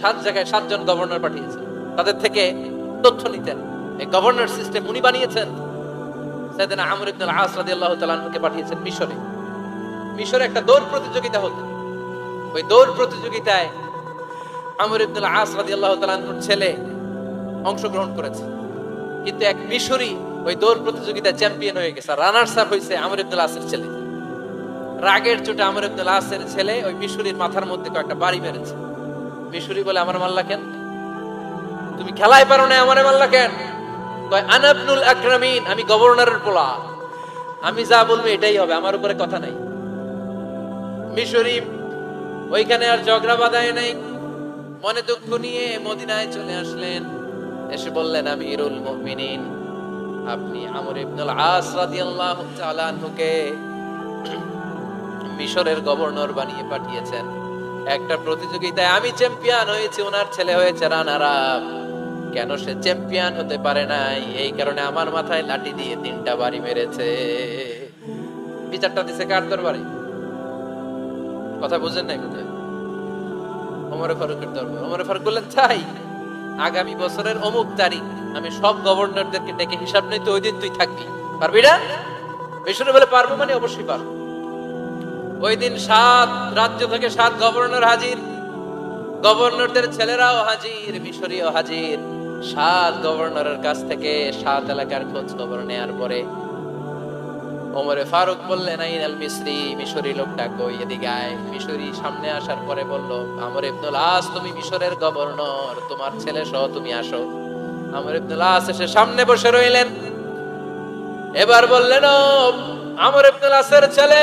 সাত জায়গায় সাতজন গভর্নর পাঠিয়েছেন তাদের থেকে তথ্য নিতেন। এই গভর্নর সিস্টেম উনি বানিয়েছেন। সেদিন আমর ইবনুল আস তাআলা আনহুকে পাঠিয়েছেন মিশরে। মিশরে একটা দৌড় প্রতিযোগিতা হতো। ওই দৌড় প্রতিযোগিতায় আমর ইবনুল আস রাদিয়াল্লাহু তাআলা আনহুর ছেলে অংশগ্রহণ করেছে। কিন্তু এক মিশরি ওই দৌড় প্রতিযোগিতায় চ্যাম্পিয়ন হয়ে গেছে। রানার্স আপ হয়েছে আমর ইবনুল আসের ছেলে। রাগের চোটে আমর ইবনুল আসের ছেলে ওই মিশরির মাথার মধ্যে কয়েকটা বাড়ি মেরেছে। মিশরি বলে, আমার মাল্লা কেন? তুমি খেলায় পারো না, আমারে মাল্লা কেন? কয় আনাবনুল আমি গভর্নরের পোলা। আমি যা বলব এটাই হবে, আমার উপরে কথা নাই। মিশরি ওইখানে আর ঝগড়া বাঁধায় নাই। মনে দুঃখ নিয়ে মদিনায় চলে আসলেন। এসে বললেন, আমিরুল মুমিনিন, আপনি আমর ইবনুল আস রাদিয়াল্লাহু তাআলা মিশরের গভর্নর বানিয়ে পাঠিয়েছেন। একটা প্রতিযোগিতায় আমি চ্যাম্পিয়ন হয়েছি, ওনার ছেলে হয়েছে রানার কেন সে চ্যাম্পিয়ন হতে পারে নাই? এই কারণে আমার মাথায় লাঠি দিয়ে তিনটা বাড়ি মেরেছে। বিচারটা দিছে কার দরবারে? কথা বুঝেন নাই বোধহয়? ওমরে ফারুকের দরবার। ওমরে ফারুক বললেন তাই আগামী বছরের অমুক তারিখ আমি সব গভর্নরদেরকে ডেকে হিসাব নিতে ওই দিন তুই থাকবি। পারবি না? মিশরে বলে পারব মানে অবশ্যই পারব। ওই দিন সাত রাজ্য থেকে সাত গভর্নর হাজির। গভর্নরদের ছেলেরাও হাজির, মিশরীয় হাজির। সাত গভর্নরের কাছ থেকে সাত এলাকার খোঁজ খবর নেয়ার পরে ওমরে ফারুক বললেন, আইন আল মিসরি মিশরি লোকটা কই এদিকে আয়। মিশরি সামনে আসার পরে বলল, আমর ইবনুল আস, তুমি মিশরের গভর্নর, তোমার ছেলে সহ তুমি আসো। আমর ইবনুল আস এসে সামনে বসে রইলেন। এবার বললেন, ও আমর ইবনুল আসের ছেলে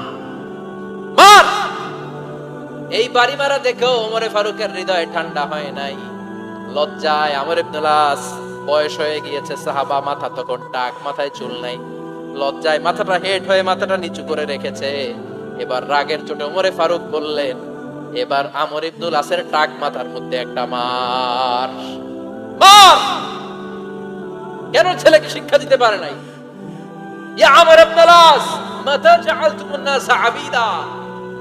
এই বাড়ি মারা দেখেও ওমরে ফারুকের হৃদয় ঠান্ডা হয় নাই। লজ্জায় আমর ইবনুল আস বয়স হয়ে গিয়েছে, সাহাবা মাথা তখন টাক, মাথায় চুল নাই। লজ্জায় মাথাটা হেট হয়ে মাথাটা নিচু করে রেখেছে। এবার রাগের চোটে ওমরে ফারুক বললেন, এবার আমর ইবনুল আসের টাক মাথার মধ্যে একটা মার। মার! কেন ছেলেকে শিক্ষা দিতে পারে নাই? ইয়া আমর ইবনুল আস মাতা জাআলতুমুন নাস আবিদা।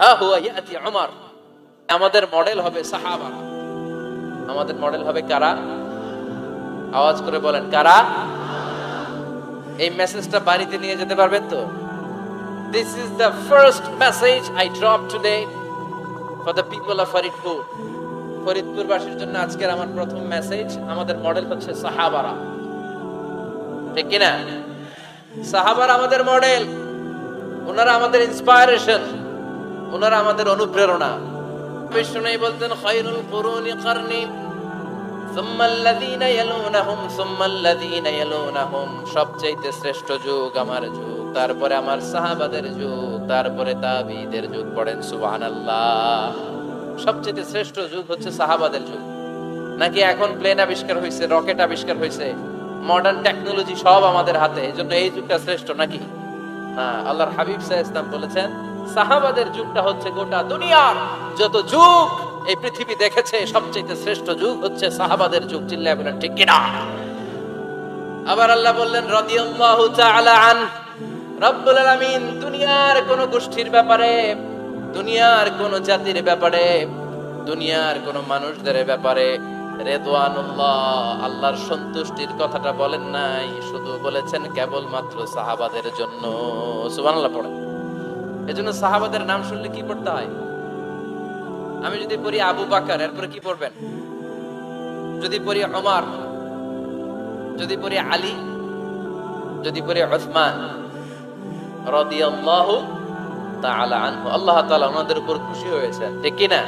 ওমর আমাদের মডেল হবে সাহাবা। আমাদের মডেল হবে কারা? আওয়াজ করে বলেন, কারা? এই মেসেজটা বাড়িতে নিয়ে যেতে পারবেন তো? This is the first message I drop today for the people of Faridpur. ফরিদপুরবাসীর জন্য আজকের আমার প্রথম মেসেজ আমাদের মডেল হচ্ছে সাহাবারা। ঠিক কিনা? সাহাবারা আমাদের মডেল ওনারা আমাদের ইন্সপায়ারেশন ওনারা আমাদের অনুপ্রেরণা। বিষ্ণু বলতেন খৈরুল কুরুনি কারনি সবচাইতে শ্রেষ্ঠ যুগ আমার যুগ, তারপরে আমার সাহাবাদের যুগ, তারপরে তাবিদের যুগ পড়েন সুবাহ সবচেয়ে শ্রেষ্ঠ যুগ হচ্ছে সাহাবাদের যুগ। নাকি এখন প্লেন আবিষ্কার হয়েছে রকেট আবিষ্কার হয়েছে মডার্ন টেকনোলজি সব আমাদের হাতে এই জন্য এই যুগটা শ্রেষ্ঠ নাকি? হ্যাঁ আল্লাহর হাবিব সাহা ইসলাম বলেছেন সাহাবাদের যুগটা হচ্ছে গোটা দুনিয়ার। যত যুগ এই পৃথিবী দেখেছে সবচেয়ে শ্রেষ্ঠ যুগ হচ্ছে সাহাবাদের যুগ, চিল্লায় বলেন, ঠিক কিনা? আবার আল্লাহ বললেন, রাদিয়াল্লাহু তাআলা আন, রব্বুল আলামিন, দুনিয়ার কোন গোষ্ঠীর ব্যাপারে, দুনিয়ার কোন জাতির ব্যাপারে, দুনিয়ার কোন মানুষদের ব্যাপারে রেদওয়ানুল্লাহ, আল্লাহর সন্তুষ্টির কথাটা বলেন নাই, শুধু বলেছেন কেবলমাত্র সাহাবাদের জন্য। সুবহানাল্লাহ এজন্য সাহাবাদের নাম শুনলে কি পড়তে হয়? আমি যদি পড়ি আবু বাকার, এরপরে কি পড়বেন? যদি পড়ি ওমর, যদি পড়ি আলী, যদি পড়ি ওসমান রাদিয়াল্লাহু তাআলা আনহু। আল্লাহ তাআলা উপর খুশি হয়েছেন, ঠিক কি না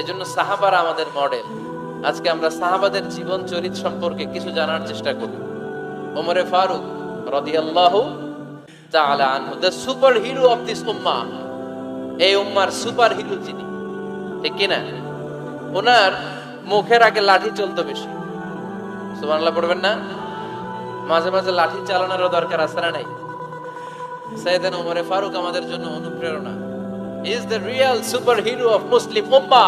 এজন্য সাহাবারা আমাদের মডেল। আজকে আমরা সাহাবাদের জীবন চরিত সম্পর্কে কিছু জানার চেষ্টা করি। ওমরে ফারুক রাদিয়াল্লাহু তাআলা আনহু the super hero of this উম্মাহ এই উম্মার সুপার হিরো যিনি, ঠিক কি না ওনার মুখের আগে লাঠি চলতো বেশি। সুবহানাল্লাহ পড়বেন না? মাঝে মাঝে লাঠি চালানোরও দরকার আছে না নাই? সাইয়েদান ওমরে ফারুক আমাদের জন্য অনুপ্রেরণা। Is the real superhero of Muslim উম্মা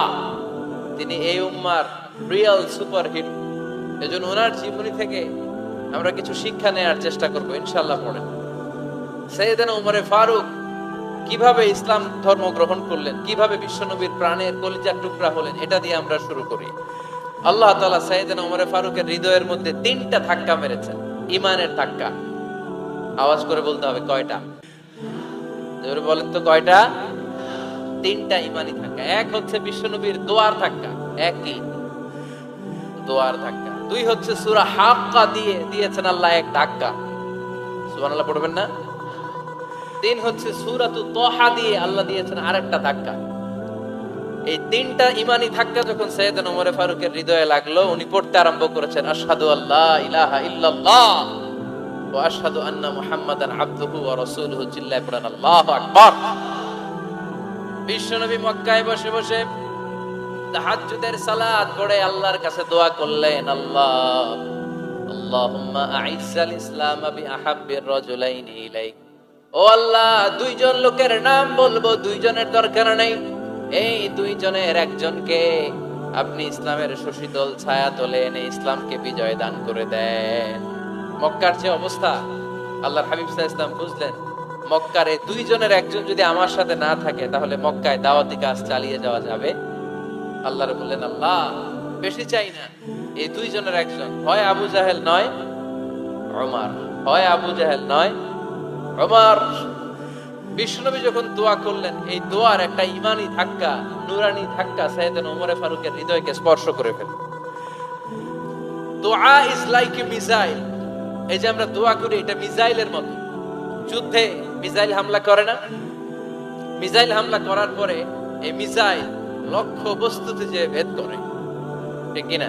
তিনি এই উম্মার রিয়েল সুপার হিরো এজন্য ওনার জীবনী থেকে আমরা কিছু শিক্ষা নেওয়ার চেষ্টা করব, ইনশাআল্লাহ পড়েন। সাইয়েদান ওমরে ফারুক, কীভাবে ইসলাম ধর্ম গ্রহণ করলেন? কীভাবে বিশ্বনবীর প্রাণের কলিজার টুকরা হলেন? এটা দিয়ে আমরা শুরু করি। আল্লাহ তাআলা সাইয়েদান ওমরে ফারুকের হৃদয়ের মধ্যে তিনটা ধাক্কা মেরেছেন। ইমানের ধাক্কা। আওয়াজ করে বলতে হবে, কয়টা? বলেন তো, কয়টা? তিনটা ইমানি ধাক্কা। এক হচ্ছে বিশ্বনবীর দোয়ার ধাক্কা। এক কি দোয়ার ধাক্কা। দুই হচ্ছে সুরা হাক্কা দিয়ে দিয়েছেন আল্লাহ এক ধাক্কা। সুবহানাল্লাহ, পড়বেন না? তিন হচ্ছে সূরাতু তোহা দিয়ে আল্লাহ দিয়েছেন আরেকটা ধাক্কা। এই তিনটা ইমানি ধাক্কা যখন সৈয়দ ওমরে ফারুকের হৃদয়ে লাগল, উনি পড়তে আরম্ভ করেছেন, আশহাদু আল্লাহ ইলাহা ইল্লাল্লাহ আশহাদু আন্না মুহাম্মাদান আবদুহু ওয়া রাসূলুহু আল্লাহু আকবার। বিশ্বনবী মক্কায় বসে বসে তাহাজ্জুদের সালাত পড়ে আল্লাহর কাছে দোয়া করলেন, আল্লাহ, আল্লাহুম্মা আইজ্জাল ইসলাম বিআহাব্বির রাজুলাইনি ইলাইক। ও আল্লাহ, দুইজন লোকের নাম বলব, দুইজনের দরকার নেই। এই দুইজনের একজনকে আপনি ইসলামের শশীতল ছায়া তোলে এনে ইসলামকে বিজয় দান করে দেন। মক্কার যে অবস্থা আল্লাহ হাবিব ইসলাম বুঝলেন, মক্কার এই দুইজনের একজন যদি আমার সাথে না থাকে, তাহলে মক্কায় দাওয়াতি কাজ চালিয়ে যাওয়া যাবে? আল্লাহর বললেন, আল্লাহ, বেশি চাই না। এই দুইজনের একজন, হয় আবু জাহেল নয় ওমর হয় আবু জাহেল নয় ওমর বিষ্ণুনবী যখন দোয়া করলেন, এই দোয়ার একটা ইমানি ধাক্কা, নুরানি ধাক্কা সাইয়েদান ওমরে ফারুকের হৃদয়কে স্পর্শ করে দোয়া ইজ লাইক এ মিসাইল। এই যে আমরা দোয়া করি, এটা মিসাইলের মতো। যুদ্ধে মিসাইল হামলা করে না। মিসাইল হামলা করার পরে এই মিসাইল লক্ষ্য বস্তুতে যে ভেদ করে, ঠিক কিনা?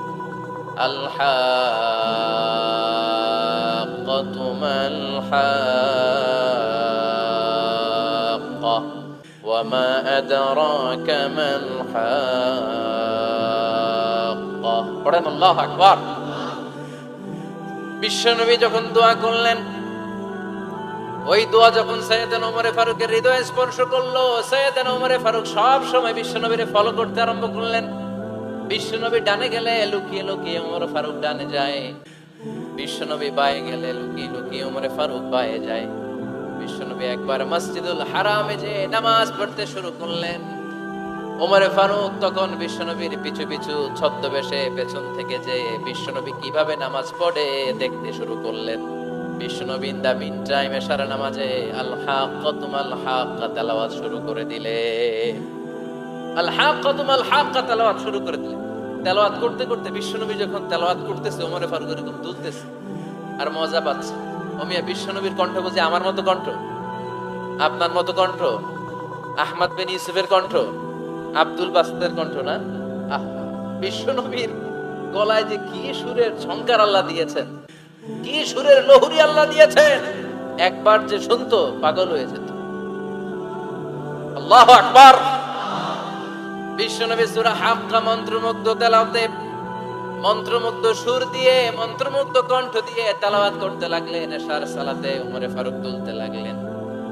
হাক্কাতু মাল হাক্কা ওয়ামা আদরাকা মাল হাক্কা পড়েন, আল্লাহু আকবার। বিশ্বনবী যখন দোয়া করলেন, ওই দোয়া যখন সৈয়দান ওমরে ফারুকের হৃদয়ে স্পর্শ করল সৈয়দান ওমরে ফারুক সব সময় বিশ্বনবীরে ফলো করতে আরম্ভ করলেন। বিশ্বনবী ডানে গেলে লুকিয়ে লুকিয়ে ওমর ফারুক ডানে যায়। বিশ্বনবী বায়ে গেলে লুকিয়ে লুকিয়ে ওমরে ফারুক বায়ে যায়। বিশ্বনবী একবার মসজিদুল হারামে যে নামাজ পড়তে শুরু করলেন। ওমরে ফারুক তখন বিশ্বনবীর পিছু পিছু ছদ্মবেশে পেছন থেকে যে বিশ্বনবী কীভাবে নামাজ পড়ে দেখতে শুরু করলেন। বিশ্বনবী দা মিন টাইম এশারা নামাজে আল হাক্কাতুম আল হাক্কা তেলাওয়াত শুরু করে দিলে তেলাওয়াত শুরু করে দিলে তেলাওয়াত করতে করতে বিশ্বনবী যখন তেলাওয়াত করতেছে, ওমরে ফারুক এরকম আর মজা পাচ্ছে। ওমিয়া বিশ্বনবীর কণ্ঠ আমার মতো কণ্ঠ? আপনার মতো কণ্ঠ? আহমদ বিন ইউসুফের কণ্ঠ? আব্দুল কণ্ঠ না? বিশ্বনবীর গলায় যে কি সুরের ঝংকার আল্লাহ দিয়েছেন, কি সুরের লহুরি আল্লাহ দিয়েছেন, একবার যে শুনতো, পাগল হয়ে যেত। আল্লাহ আকবার। বিশ্বনবী সূরা হাক্কা মন্ত্রমুগ্ধ তেলাওয়াতে মন্ত্রমুগ্ধ সুর দিয়ে, মন্ত্রমুগ্ধ কণ্ঠ দিয়ে তেলাওয়াত করতে লাগলেন, এশার সালাতে উমরে ফারুক তুলতে লাগলেন।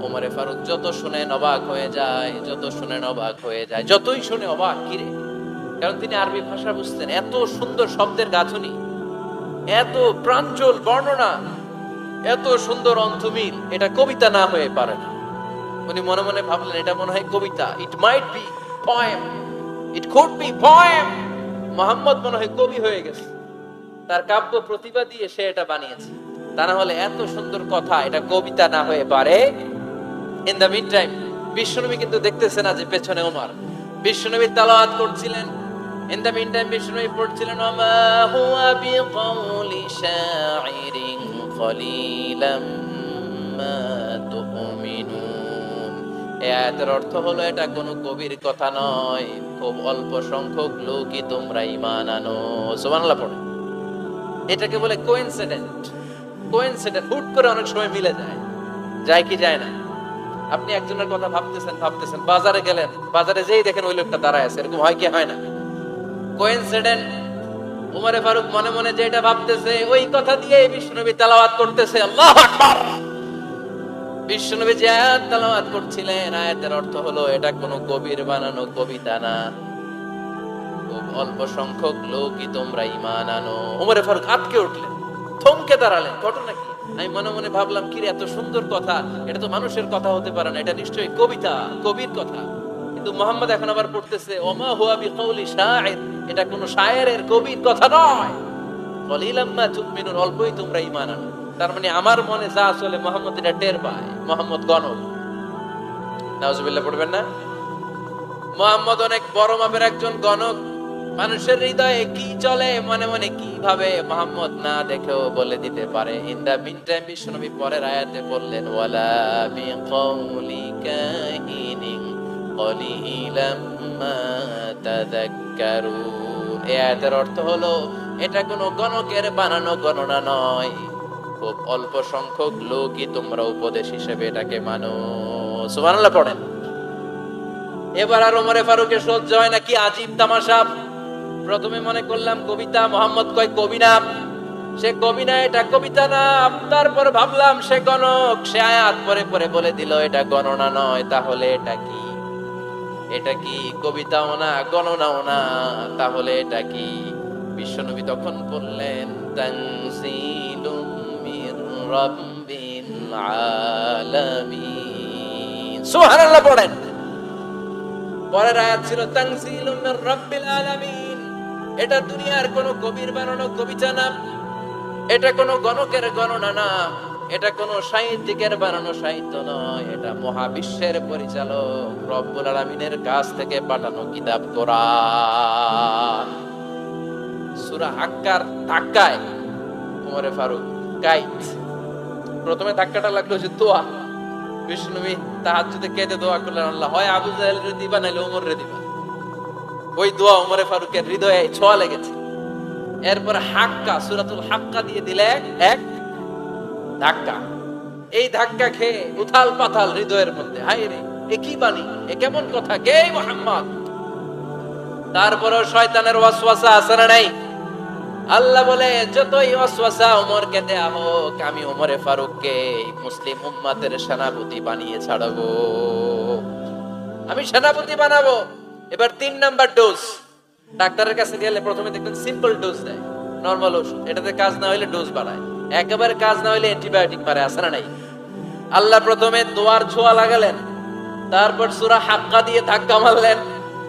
উমরে ফারুক যত শুনে অবাক হয়ে যায়, যত শুনে অবাক হয়ে যায়, যতই শুনে অবাক কিরে কারণ তিনি আরবি ভাষা বুঝতেন, এত সুন্দর শব্দের গাঁথুনি, এত প্রাঞ্জল বর্ণনা, এত সুন্দর অন্তমিল এটা কবিতা না হয়ে পারে না। উনি মনে মনে ভাবলেন, এটা মনে হয় কবিতা it might be poem it could be poem Mohammad মনে হয় কবি হয়ে গেছে। তার কাব্য প্রতিভা দিয়ে সে এটা বানিয়েছে। তা না হলে এত সুন্দর কথা, এটা কবিতা না হয়ে পারে। ইন দ্য মিন টাইম বিশ্বনবী কিন্তু দেখতেছে না যে পেছনে বিশ্বনবী তালাওয়াত করছিলেন। ইন দ্য মিন টাইম বিশ্বনবী পড়ছিলেন ওমা হুয়া শাইরিন মা তুমিনুন আয়াতের অর্থ হলো এটা কোনো কবির কথা নয়। খুব অল্প সংখ্যক লোকই তোমরা ঈমান আনো। সুবহানাল্লাহ পড়ে। এটাকে বলে কোইনসিডেন্ট কোইনসিডেন্ট হুট করে অনেক সময় মিলে যায়। যায় কি যায় না? আপনি একজনের কথা ভাবতেছেন ভাবতেছেন, বাজারে গেলেন, বাজারে যেই দেখেন ওই লোকটা দাঁড়ায় আছে, এরকম হয় কি হয় না? কোইনসিডেন্ট উমরে ফারুক মনে মনে যেটা ভাবতেছে, ওই কথা দিয়ে বিষ্ণুনবী তেলাওয়াত করতেছে, আল্লাহ আকবার। বিষ্ণুনবী যে আয়াত তেলাওয়াত করছিলেন। আয়াতের অর্থ হলো, এটা কোনো কবির বানানো কবিতা না। খুব অল্প সংখ্যক লোকই তোমরা ইমান আনো। উমরে ফারুক আটকে উঠলেন, থমকে দাঁড়ালেন। ঘটনা কি? আমি মনে মনে ভাবলাম কি এত সুন্দর কথা। এটা তো মানুষের কথা হতে পারে না। এটা নিশ্চয়ই কবিতা, কবির কথা। কিন্তু মোহাম্মদ এখন আবার পড়তেছে, ওমা হুয়া বিকাউলি শায়ের এটা কোনো শায়েরের কবির কথা নয়। কলিলাম মা তুমিনুন, অল্পই তোমরা ঈমান আনো। তার মানে আমার মনে যা আসলে মোহাম্মদ এটা টের পায়, মোহাম্মদ গণক। নাউজুবিল্লাহ, পড়বেন না? মোহাম্মদ অনেক বড় মাপের একজন গণক। মানুষের হৃদয়ে কি চলে, মনে মনে কি ভাবে মোহাম্মদ না দেখেও বলে দিতে পারে? ইন দা মিন টাইম বিশ্বনবী পরের আয়াতে বললেন, ওয়ালা বিকাউলি কাহিনিন কলিলাম মা তাযাক্কারুন। এই আয়াতের অর্থ হলো, এটা কোনো গণকের বানানো গণনা নয়। খুব অল্প সংখ্যক লোকই তোমরা উপদেশ হিসেবে এটাকে মানো। সুবহানাল্লাহ পড়েন। এবার আর ওমরে ফারুকের সহ্য হয় না, কি আজীব তামাশা। প্রথমে মনে করলাম কবিতা, মোহাম্মদ কয় কবি না সে কবি না এটা কবিতা না, তারপর ভাবলাম সে গণক। সে আয়াত পরে পরে বলে দিল, এটা গণনা নয়, তাহলে এটা কি? এটা কি কবিতাও না, গণনাও না, তাহলে এটা কি? বিশ্বনবী তখন বললেন মির রাব্বিল আলামিন। পরের আয়াত ছিল তানজিলুম মির এটা দুনিয়ার কোন কবির বানানো কবিতা না। এটা কোন গণকের গণনা না। এটা কোন সাহিত্যিকের বানানো সাহিত্য নয়। এটা মহাবিশ্বের পরিচালক রব্বুল আলামিনের কাছ থেকে পাঠানো কিতাব কোরআন। সূরা হাক্কার ধাক্কায় উমরে ফারুক, গাইড। প্রথমে ধাক্কাটা লাগল যে দোয়া। বিষ্ণুবী তাহাজ্জুদে কেঁদে দোয়া করলেন, আল্লাহ, হয় আবু জাহেল দিবা, নাইলে ওমর রে দিবা। ওই দোয়া উমরে ফারুকের হৃদয়ে ছোঁয়া লেগেছে। এরপর হাক্কা, সুরাতুল হাক্কা দিয়ে দিলে এক ধাক্কা। এই ধাক্কা খেয়ে উথাল পাথাল হৃদয়ের মধ্যে হাই রে, এ কি বাণী, এ কেমন কথা, কে মোহাম্মদ? তারপরও শয়তানের ওয়াসওয়াসা আছে না নাই? আল্লাহ বলে, যতই ওয়াসওয়াসা ওমরকে দেয়া হোক, আমি ওমরে ফারুককে মুসলিম উম্মাতের সেনাপতি বানিয়ে ছাড়বো। আমি সেনাপতি বানাবো। এবার তিন নাম্বার ডোজ। ডাক্তারের কাছে গেলে প্রথমে দেখবেন সিম্পল ডোজ দেয় নর্মাল ওষুধ। এটাতে কাজ না হইলে ডোজ বাড়ায় একেবারে কাজ না হইলে অ্যান্টিবায়োটিক মারে আসে না নাই? আল্লাহ প্রথমে দোয়ার ছোঁয়া লাগালেন, তারপর সুরা হাক্কা দিয়ে ধাক্কা মারলেন।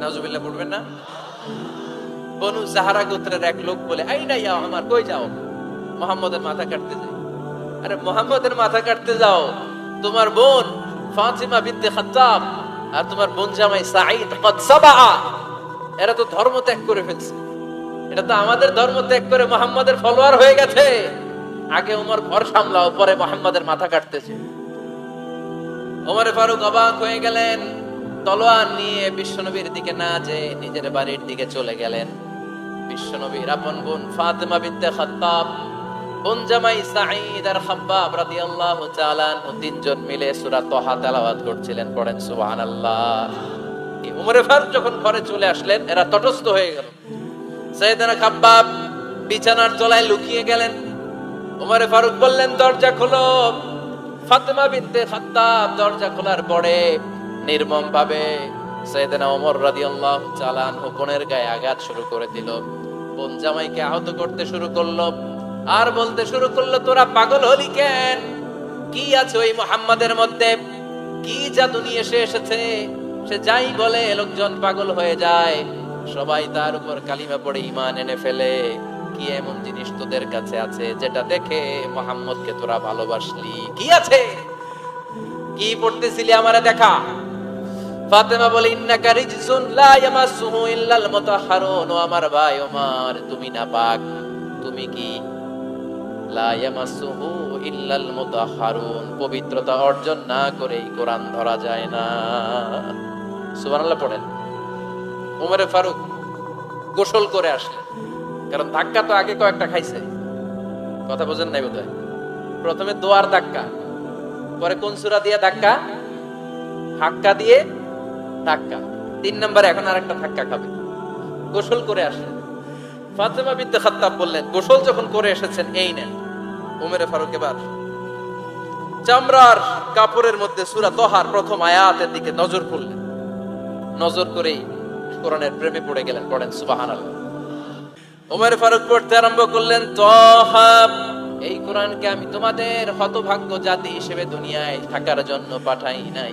নাজুবিল্লাহ পড়বেন না। বনু জাহারা গোত্রের এক লোক বলে আই না যাও আমার কই যাও? মোহাম্মদের মাথা কাটতে যাই। আরে, মোহাম্মদের মাথা কাটতে যাও। তোমার বোন ফাতিমা বিনতে খাত্তাব আর তোমার বোন জামাই সাঈদ কদ সাবা এরা তো ধর্ম ত্যাগ করে ফেলছে। এটা তো আমাদের ধর্ম ত্যাগ করে মোহাম্মদের ফলোয়ার হয়ে গেছে। আগে ওমর ঘর সামলাও, পরে মোহাম্মদের মাথা কাটতেছে। ওমরে ফারুক অবাক হয়ে গেলেন। তলোয়ার নিয়ে বিশ্বনবীর দিকে না যে নিজের বাড়ির দিকে চলে গেলেন। বিশ্বনবীর আপন বোন ফাতেমা বিনতে খাত্তাব, বোন জামাই সাঈদ আর খাব্বাব রাদিয়াল্লাহু তাআলা তিনজন মিলে সূরা তাহা তেলাওয়াত করছিলেন, পড়েন সুবহানাল্লাহ। উমরে ফারুক যখন ঘরে চলে আসলেন, এরা তটস্থ হয়ে গেল। সাইয়েদনা খাব্বাব বিছানার তলায় লুকিয়ে গেলেন। উমরে ফারুক বললেন, দরজা খোলো। ফাতেমা বিনতে খাত্তাব দরজা খোলার পরে নির্মম ভাবে গায়ে আঘাত শুরু করে জামাইকে আহত করতে শুরু করল। আর বলতে শুরু করল, তোরা পাগল হলি কি আছে ওই মুহাম্মাদের মধ্যে? কি এসে এসেছে? সে যাই বলে লোকজন পাগল হয়ে যায়। সবাই তার উপর কালিমা পড়ে ইমান এনে ফেলে। কি এমন জিনিস তোদের কাছে আছে যেটা দেখে মোহাম্মদকে তোরা ভালোবাসলি? কি আছে? কি পড়তেছিলি আমারে দেখা? ফাতেমা বলে, ইন্নাকা রিজসুন লা ইয়ামাসসুহু ইল্লাল মুতাহহারুন ও আমার ভাই ওমর, তুমি না পাক তুমি কি? লা ইয়ামাসসুহু ইল্লাল মুতাহহারুন পবিত্রতা অর্জন না করেই কোরআন ধরা যায় না। সুবহানাল্লাহ পড়েন। উমরে ফারুক গোসল করে আসলেন, কারণ ধাক্কা তো আগে কয়েকটা খাইছে। কথা বোঝেন নাই বোধহয়? প্রথমে দোয়ার ধাক্কা, পরে কোন সুরা দিয়ে ধাক্কা? হাক্কা দিয়ে ধাক্কা। তিন নম্বরে এখন আর একটা ধাক্কা খাবে। গোসল করে আসলেন। ফাতেমা বিনতে খাত্তাব বললেন, গোসল যখন করে এসেছেন, এই নেন। উমেরে ফারুক এবার, চামড়ার কাপড়ের মধ্যে সুরা তহার প্রথম আয়াতের দিকে নজর করলেন নজর করেই কোরআনের প্রেমে পড়ে গেলেন, পড়েন, সুবহানাল্লাহ। উমর ফারুক পড়তে আরম্ভ করলেন তহাব এই কোরআনকে আমি তোমাদের হতভাগ্য জাতি হিসেবে দুনিয়ায় থাকার জন্য পাঠাই নাই।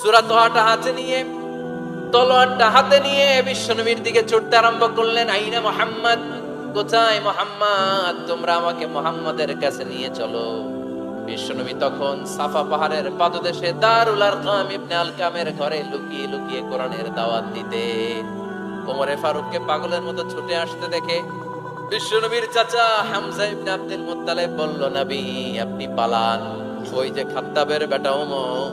সূরা হাতে নিয়ে, তলোয়ারটা হাতে নিয়ে বিশ্বনবীর দিকে ছুটতে আরম্ভ করলেন, আইনা মোহাম্মদ, কোথায় মোহাম্মদ? তোমরা আমাকে মোহাম্মদের কাছে নিয়ে চলো। বিশ্বনবী তখন সাফা পাহাড়ের পাদদেশে দারুল আরকাম ইবনে আলকামের ঘরে লুকিয়ে লুকিয়ে কোরআনের দাওয়াত দিতে, ওমরে ফারুককে পাগলের মতো ছুটে আসতে দেখে বিশ্বনবীর চাচা হামজা ইবনে আব্দুল মুত্তালিব বলল, নবী, আপনি পালান। ওই যে খাত্তাবের বেটা ওমর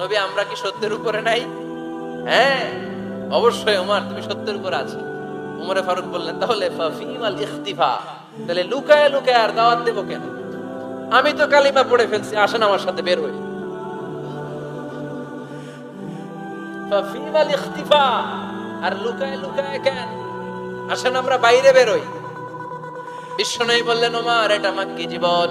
নবী, আমরা কি সত্যের উপরে নাই? হ্যাঁ অবশ্যই ওমর তুমি সত্যের উপর আছো। উমরে ফারুক বললেন, তাহলে ফাফিমাল ইখতিফা, তাহলে লুকায় লুকায় আর দাওয়াত দেব কেন? আমি তো কালিমা পড়ে ফেলছি, আসেন আমার সাথে, বের হই। ফাফিমাল ইখতিফা, আর লুকায় লুকায় কেন? আসেন আমরা বাইরে বেরোই বিশ্বনবী বললেন ওমর এটা আমার কি জীবন।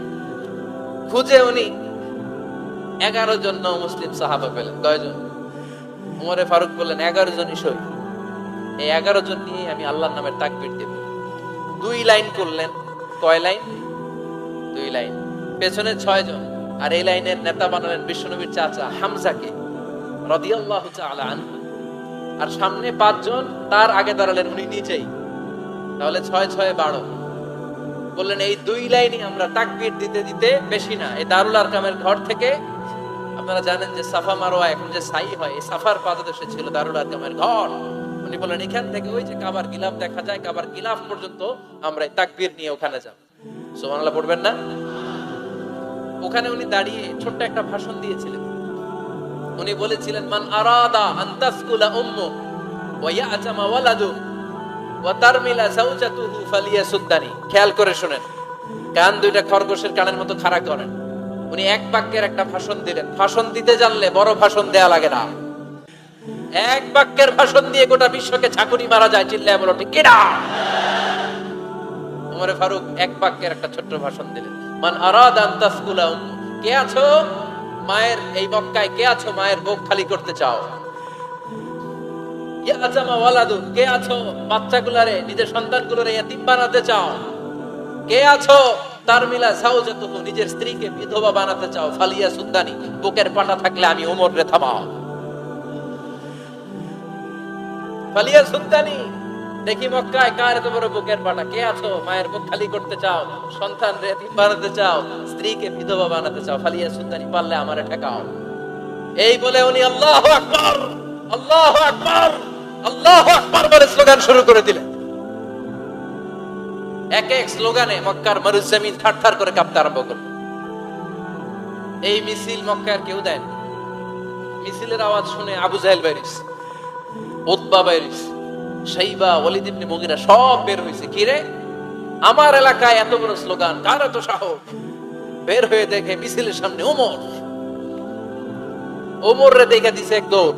খুঁজে উনি এগারো জন মুসলিম সাহাবা পেলেন। কয়জন? উমরে ফারুক বললেন, এগারো জনই সই। এই এগারো জন নিয়ে আমি আল্লাহর নামের তাকবির দেব। দুই লাইন করলেন। কয় লাইন? দুই লাইন। পেছনে ছয় জন। আর এই লাইনের নেতা বানালেন বিশ্বনবীর চাচা হামজাকে, রদিয়াল্লাহু তাআলা আর সামনে পাঁচজন, তার আগে দাঁড়ালেন উনি নিজেই। তাহলে ছয় ছয় বারো। বললেন, এই দুই লাইনই আমরা তাকবীর দিতে দিতে বেশি না। এই দারুল আরকামের ঘর থেকে আপনারা জানেন যে সাফা মারোয়া এখন যে সাই হয়, এই সাফার পাদদেশে ছিল দারুল আরকামের ঘর। উনি বললেন, এখান থেকে ওই যে কাবার গিলাফ দেখা যায়, কাবার গিলাফ পর্যন্ত আমরা এই তাকবীর নিয়ে ওখানে যাব। সুবহানাল্লাহ, পড়বেন না? ওখানে উনি দাঁড়িয়ে ছোট্ট একটা ভাষণ দিয়েছিলেন। উনি বলেছিলেন, মান আরাদা আন্তাসকুলা উম্মু ওয়া ইয়াতামা ওয়ালাদু খেয়াল করে কান দুইটা খরগোশের কানের মতো খাড়া করেন। উনি এক বাক্যের একটা ভাষণ দিলেন। ভাষণ দিতে জানলে বড় ভাষণ দেয়া লাগে না। এক বাক্যের ভাষণ দিয়ে গোটা বিশ্বকে মারা যায়, চিল্লায় বলো, ঠিক উমরে ফারুক এক বাক্যের একটা ছোট্ট ভাষণ দিলেন। মান আরাদ আন্তাসকুলা কে আছো? মায়ের, এই মক্কায় কে আছো? মায়ের বুক খালি করতে চাও। ইয়াজামা ওয়ালাদু? কে আছো? বাচ্চাগুলারে, নিজের সন্তানগুলোরে ইয়াতিম বানাতে চাও? কে আছো? তার মিলা সাউজাতুহু, নিজের স্ত্রীকে বিধবা বানাতে চাও? ফালিয়া সুদ্দানি বুকের পাটা থাকলে আমি ওমর রে থামাও। ফালিয়া সুদ্দানি দেখি মক্কায় কার এত বড় বুকের পাটা? কে আছো? মায়ের বুক খালি করতে চাও? সন্তান রে বানাতে চাও? স্ত্রীকে বিধবা বানাতে চাও? ফালিয়া সুদ্দানি পারলে আমারে ঠেকাও। এই বলে উনি, আল্লাহু আকবার! আল্লাহু আকবার! আল্লাহু আকবার স্লোগান শুরু করে দিলেন। এক এক স্লোগানে মক্কার মরুজমিন থারথার করে কাঁপতে আরম্ভ করল। এই মিছিল মক্কার কেউ দেন মিছিলের আওয়াজ শুনে আবু জাহেল বাইরিস উতবা বাইরিস শাইবা, ওয়ালিদ ইবনে সব বের হইছে কি রে? আমার এলাকায় এত বড় স্লোগান, কার এত সাহস? বের হয়ে দেখে মিছিলের সামনে ওমর। ওমর রে দেখে দিছে এক দৌড়